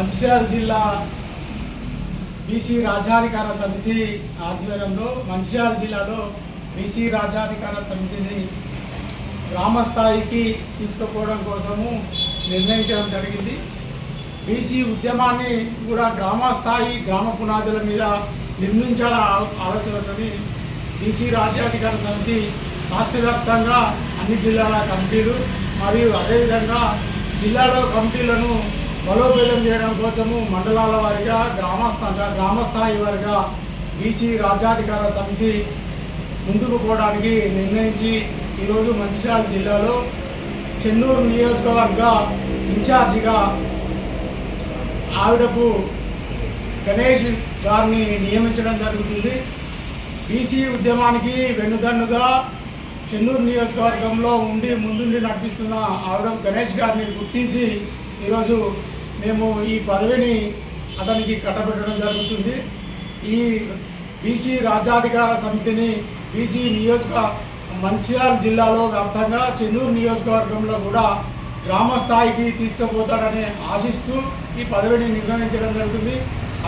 మంచిర్యాల జిల్లా బీసీ రాజ్యాధికార సమితి ఆధ్వర్యంలో మంచిర్యాల జిల్లాలో బీసీ రాజ్యాధికార సమితిని గ్రామస్థాయికి తీసుకుపోవడం కోసము నిర్ణయించడం జరిగింది. బీసీ ఉద్యమాన్ని కూడా గ్రామ స్థాయి గ్రామ పునాదుల మీద నిర్మించాల ఆలోచనతోని బీసీ రాజ్యాధికార సమితి రాష్ట్ర వ్యాప్తంగా అన్ని జిల్లాల కమిటీలు మరియు అదేవిధంగా జిల్లాలో కమిటీలను బలోపేతం చేయడం కోసము మండలాల వారిగా గ్రామస్థ గ్రామస్థాయి వారిగా బీసీ రాజ్యాధికార సమితి ముందుకు పోవడానికి నిర్ణయించి ఈరోజు మంచిర్యాల జిల్లాలో చెన్నూరు నియోజకవర్గ ఇన్ఛార్జిగా ఆవిడకు గణేష్ గారిని నియమించడం జరుగుతుంది. బీసీ ఉద్యమానికి వెన్నుదన్నుగా చెన్నూరు నియోజకవర్గంలో ఉండి ముందుండి నడిపిస్తున్న ఆవిడ గణేష్ గారిని గుర్తించి ఈరోజు మేము ఈ పదవిని అతనికి కట్టబెట్టడం జరుగుతుంది. ఈ బీసీ రాజ్యాధికార సమితిని బీసీ నియోజక మంచిర్యాల జిల్లాలో వ్యాప్తంగా చెన్నూరు నియోజకవర్గంలో కూడా గ్రామ స్థాయికి తీసుకుపోతాడని ఆశిస్తూ ఈ పదవిని నిర్వహించడం జరుగుతుంది.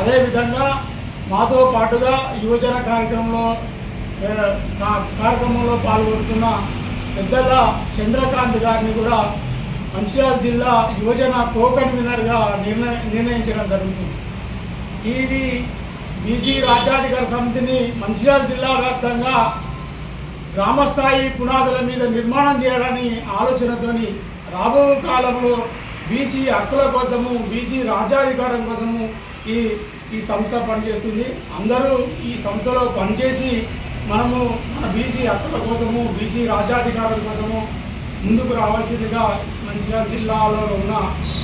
అదేవిధంగా మాతో పాటుగా యువజన కార్యక్రమంలో కార్యక్రమంలో పాల్గొంటున్న పెద్దల చంద్రకాంత్ గారిని కూడా మంచిర్యాల జిల్లా యువజన కో కన్వీనర్గా నిర్ణయ నిర్ణయించడం జరుగుతుంది. ఇది బీసీ రాజ్యాధికార సమితిని మంచిర్యాల జిల్లా వ్యాప్తంగా గ్రామస్థాయి పునాదుల మీద నిర్మాణం చేయాలని ఆలోచనతోని రాబో కాలంలో బీసీ హక్కుల కోసము బీసీ రాజ్యాధికారం కోసము ఈ ఈ సంస్థ పనిచేస్తుంది. అందరూ ఈ సంస్థలో పనిచేసి మనము మన బీసీ హక్కుల కోసము బీసీ రాజ్యాధికారం కోసము ముందుకు రావాల్సిందిగా మంచిర్యాల జిల్లాలో ఉన్న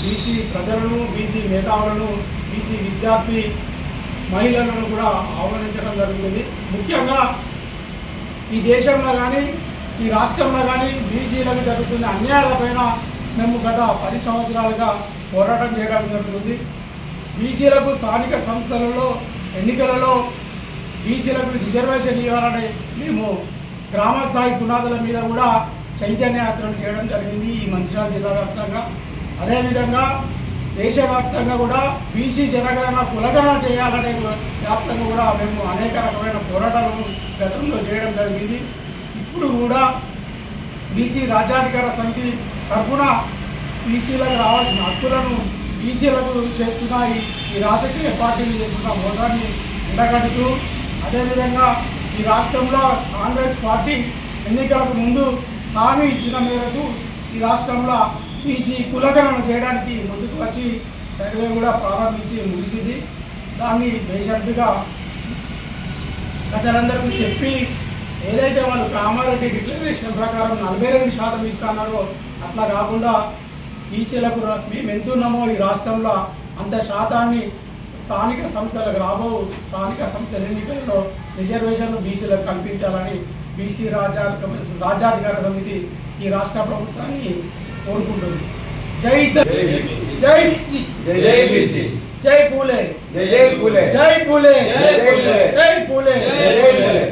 బీసీ ప్రజలను బీసీ మేధావులను బీసీ విద్యార్థి మహిళలను కూడా ఆహ్వానించడం జరుగుతుంది. ముఖ్యంగా ఈ దేశంలో కానీ ఈ రాష్ట్రంలో కానీ బీసీలకు జరుగుతున్న అన్యాయాలపైన మేము గత పది సంవత్సరాలుగా పోరాటం చేయడం జరుగుతుంది. బీసీలకు స్థానిక సంస్థలలో ఎన్నికలలో బీసీలకు రిజర్వేషన్ ఇవ్వాలని మేము గ్రామ స్థాయి పునాదుల మీద కూడా చైతన్య యాత్రను చేయడం జరిగింది ఈ మంచిర్యాల జిల్లా వ్యాప్తంగా. అదేవిధంగా దేశవ్యాప్తంగా కూడా బీసీ జనగణన కులగణన చేయాలనే వ్యాప్తంగా కూడా మేము అనేక రకమైన పోరాటాలను గతంలో చేయడం జరిగింది. ఇప్పుడు కూడా బీసీ రాజ్యాధికార సమితి తరఫున బీసీలకు రావాల్సిన హక్కులను బీసీలకు చేస్తున్న ఈ ఈ రాజకీయ పార్టీలు చేస్తున్న మోసాన్ని ఎండగడుతూ అదేవిధంగా ఈ రాష్ట్రంలో కాంగ్రెస్ పార్టీ ఎన్నికలకు ముందు హామీ ఇచ్చిన మేరకు ఈ రాష్ట్రంలో బీసీ కులగణన చేయడానికి ముందుకు వచ్చి సర్వే కూడా ప్రారంభించి ముగిసింది. దాన్ని బేషరతుగా ప్రజలందరికీ చెప్పి ఏదైతే వాళ్ళు కామారెడ్డి డిక్లరేషన్ ప్రకారం నలభై రెండు శాతం ఇస్తున్నారో అట్లా కాకుండా బీసీలకు మేము ఎంత ఉన్నామో ఈ రాష్ట్రంలో అంత శాతాన్ని స్థానిక సంస్థలకు రాబో స్థానిక సంస్థల ఎన్నికల్లో రిజర్వేషన్లు బీసీలకు కల్పించాలని బీసీ రాజ్యా రాజ్యాధికార సమితి ఈ రాష్ట్ర ప్రభుత్వాన్ని కోరుకుంటుంది జై త- జై బీసీ. జై బీసీ జై జై బీసీ జై పూలే జై జై పూలే జై పూలే జై జై పూలే. జై పూలే జై జై పూలే